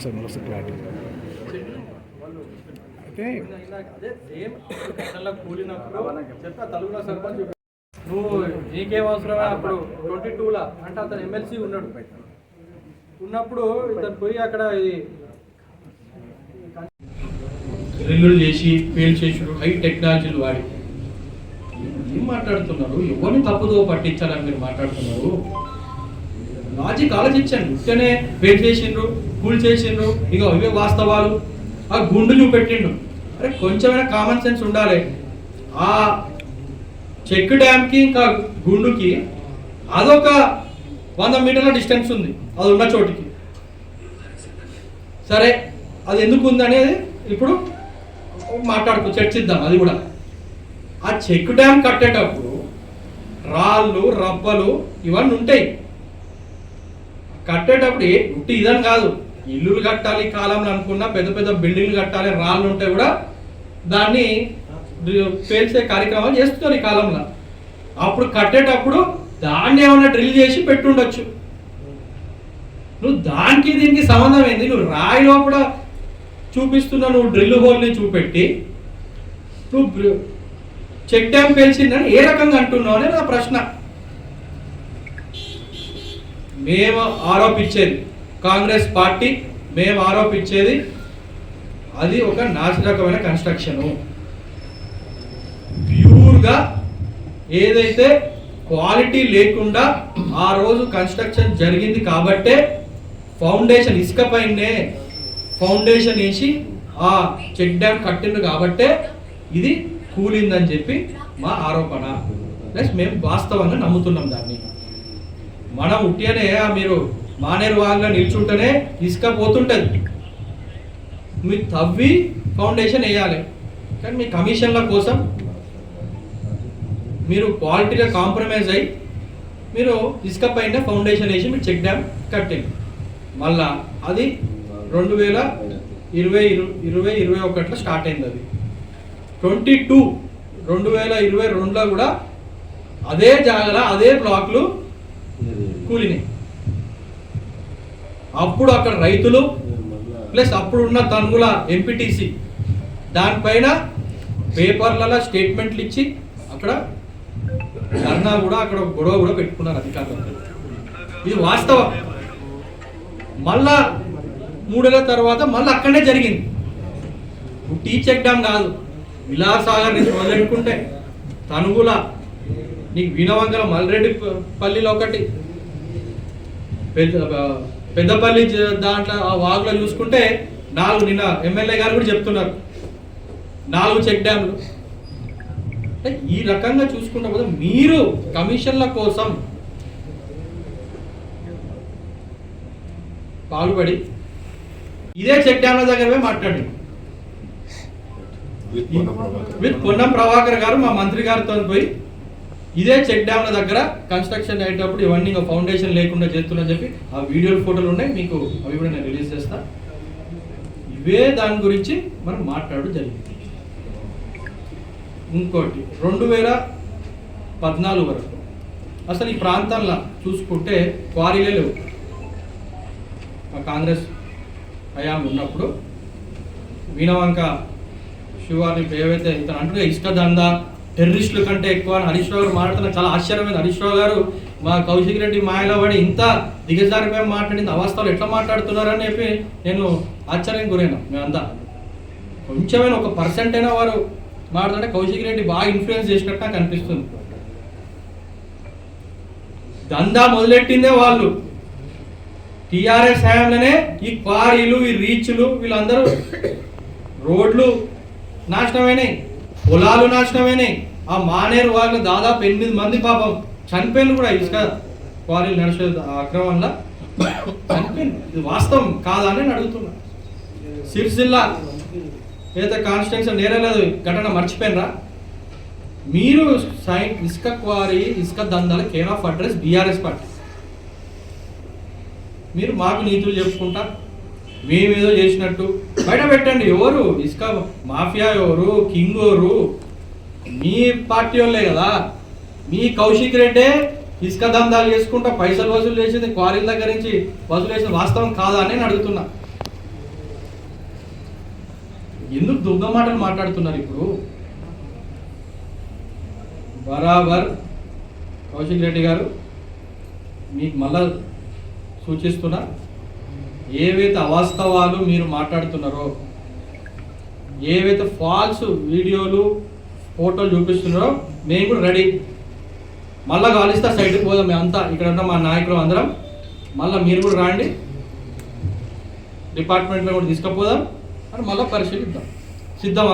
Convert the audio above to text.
ఒకసారి మరొకసారి క్లారిటీ అయితే నువ్వు నీకేం అవసరమే? అప్పుడు ట్వంటీ టూలా? అంటే అతను ఎమ్మెల్సీ ఉన్నాడు. ఉన్నప్పుడు ఇతను పోయి అక్కడ ఇది డ్రిల్లులు చేసి ఫెయిల్ చేసుడు హై టెక్నాలజీలు వాడి. ఏం మాట్లాడుతున్నారు? ఎవరిని తప్పుదో పట్టించాలని మీరు మాట్లాడుతున్నారు? లాజిక్ ఆలోచించండి. ఉత్తనే వెయిట్ చేసిండ్రు కూల్ చేసిండ్రు. ఇక ఇవే వాస్తవాలు. ఆ గుండు చూపెట్టిండు. అరే కొంచెమైనా కామన్ సెన్స్ ఉండాలి. ఆ చెక్ డ్యామ్కి ఇంకా గుండుకి అదొక వంద మీటర్ల డిస్టెన్స్ ఉంది. అది ఉన్న చోటికి. సరే అది ఎందుకు ఉంది అనేది ఇప్పుడు మాట్లాడుకో చర్చిద్దాం అది కూడా. ఆ చెక్ డ్యామ్ కట్టేటప్పుడు రాళ్ళు రబ్బలు ఇవన్నీ ఉంటాయి. కట్టేటప్పుడు ఏ ఉట్టి ఇదని కాదు. ఇల్లులు కట్టాలి కాలంలో అనుకున్నా పెద్ద పెద్ద బిల్డింగ్లు కట్టాలి రాళ్ళు ఉంటే కూడా దాన్ని పేల్చే కార్యక్రమాలు చేస్తున్నారు ఈ కాలంలో. అప్పుడు కట్టేటప్పుడు దాన్ని ఏమైనా డ్రిల్ చేసి పెట్టుండొచ్చు. నువ్వు దానికి దీనికి సంబంధం ఏంది? నువ్వు రాయి లోపల చూపిస్తున్న నువ్వు డ్రిల్ హోల్ని చూపెట్టి నువ్వు చెక్ డ్యామ్ పేల్చిందని ఏ రకంగా అంటున్నావు అనేది నా ప్రశ్న. మేము ఆరోపించేది కాంగ్రెస్ పార్టీ మేము ఆరోపించేది అది ఒక నాసిరకమైన కన్స్ట్రక్షను. ప్యూర్గా ఏదైతే క్వాలిటీ లేకుండా ఆ రోజు కన్స్ట్రక్షన్ జరిగింది కాబట్టే ఫౌండేషన్ ఇసుక పైనే ఫౌండేషన్ వేసి ఆ చెక్ డ్యామ్ కట్టిండు కాబట్టే ఇది కూలిందని చెప్పి మా ఆరోపణ. ప్లస్ మేము వాస్తవంగా నమ్ముతున్నాం దాన్ని. మనం ఉట్టినే ఆ మీరు మానేరు వాగ్లో నిల్చుంటేనే ఇసుక పోతుంటుంది మీరు తవ్వి ఫౌండేషన్ వేయాలి. కానీ మీ కమిషన్ల కోసం మీరు క్వాలిటీలో కాంప్రమైజ్ అయ్యి మీరు ఇసుక పైన ఫౌండేషన్ వేసి మీరు చెక్ డ్యామ్ కట్టింది. మళ్ళా అది రెండు వేల ఇరవై ఇరవై ఇరవై ఒకటిలో స్టార్ట్ అయింది అది. ట్వంటీ టూ రెండు వేల ఇరవై రెండులో కూడా అదే జాగల అదే బ్లాక్లు కూలినాయి అప్పుడు అక్కడ రైతులు ప్లస్ అప్పుడు ఉన్న తనుగుల ఎంపీటీసీ. దానిపైన పేపర్లలో స్టేట్మెంట్లు ఇచ్చి అక్కడ ధర్నా కూడా అక్కడ గొడవ కూడా పెట్టుకున్నారు అధికారులు ఇది వాస్తవం. మళ్ళా మూడేళ్ళ తర్వాత మళ్ళీ అక్కడనే జరిగింది. టీ చెక్ డ్యామ్ కాదు. విలాసాగర్ నుంచి మొదలెట్టుకుంటే తనుగుల నీకు వినవంగల మల్రెడ్డి పల్లిలో ఒకటి. పెద్దపల్లి దాంట్లో ఆ వాగులో చూసుకుంటే నాలుగు నిన్న ఎమ్మెల్యే గారు కూడా చెప్తున్నారు. నాలుగు చెక్ డ్యామ్లు. ఈ రకంగా చూసుకుంటే పోతే మీరు కమిషన్ల కోసం పాల్పడి ఇదే చెక్ డ్యామ్ల దగ్గరవే మాట్లాడి. విత్ పొన్నం ప్రభాకర్ గారు మా మంత్రి గారితో పోయి ఇదే చెక్ డ్యామ్ల దగ్గర కన్స్ట్రక్షన్ అయ్యేటప్పుడు ఇవన్నీ ఇంకా ఫౌండేషన్ లేకుండా చేస్తున్నా చెప్పి ఆ వీడియోలు ఫోటోలు ఉన్నాయి. మీకు అవి కూడా నేను రిలీజ్ చేస్తా. ఇవే దాని గురించి మనం మాట్లాడడం జరిగింది. ఇంకోటి రెండు వేల పద్నాలుగు వరకు. అసలు ఈ ప్రాంతాల్లో చూసుకుంటే క్వారీలే లేవు. మా కాంగ్రెస్ హయాం ఉన్నప్పుడు వీణవంక శివాని ఏవైతే ఇతను అంటున్నా ఇసుక దందా టెర్రరిస్టుల కంటే ఎక్కువ అని హరీష్ రావు గారు మాట్లాడుతున్న చాలా ఆశ్చర్యమైంది హరీష్ రావు గారు మా కౌశిక్ రెడ్డి మాయలో పడి ఇంత దిగజారిపోయి మాట్లాడింది అవస్థలు ఎట్లా మాట్లాడుతున్నారని చెప్పి నేను ఆశ్చర్యం గురైనా. మేమంతా కొంచెమైనా ఒక పర్సెంట్ అయినా వారు మాట్లాడే కౌశిక్ రెడ్డి బాగా ఇన్ఫ్లుయెన్స్ చేసినట్టు నాకు అనిపిస్తుంది దందా మొదలెట్టిందే వాళ్ళు. టీఆర్ఎస్ హయాంలోనే ఈ క్వారీలు ఈ రీచ్లు వీళ్ళందరూ రోడ్లు నాశనమైనాయి. పొలాలు నాశనమైనాయి. ఆ మానేరు వాళ్ళు దాదాపు ఎనిమిది మంది పాపం చనిపోయిన కూడా. ఇసుక క్వారీలు నడిచే అక్రమంలో. చనిపోయింది ఇది వాస్తవం కాదా అని నేను అడుగుతున్నా. ఏదో ఏదైతే కాన్స్టిట్యూన్సీ నేరలేదు ఘటన మర్చిపోయినరా? మీరు సైన్ ఇసుక క్వారీ ఇసుక దందాల care of address? BRS party. మీరు మాకు నీతులు చెప్పుకుంటా. మేమేదో చేసినట్టు. బయట పెట్టండి ఎవరు? ఇసుక మాఫియా ఎవరు? కింగ్ ఎవరు? మీ పార్టీ వాళ్ళే కదా. మీ కౌశిక్ రెడ్డే ఇసుక దందాలు చేసుకుంటా పైసలు వసూలు చేసింది క్వారీల దగ్గర నుంచి వసూలు చేసిన వాస్తవం కాదా అని నేను అడుగుతున్నా. ఎందుకు దుగ్గ మాటలు మాట్లాడుతున్నారు ఇప్పుడు? బరాబర్. కౌశిక్ రెడ్డి గారు మీకు మళ్ళా సూచిస్తున్నా. ఏవైతే అవాస్తవాలు మీరు మాట్లాడుతున్నారో ఏవైతే ఫాల్స్ వీడియోలు ఫోటోలు చూపిస్తున్నారో మేము కూడా రెడీ మళ్ళా కాలిస్తే సైడ్కి పోదాం మేమంతా ఇక్కడ ఉన్న మా నాయకులు అందరం. మళ్ళీ మీరు కూడా రాండి. డిపార్ట్మెంట్లో కూడా తీసుకుపోదాం. అని మళ్ళీ పరిశీలిద్దాం. సిద్ధం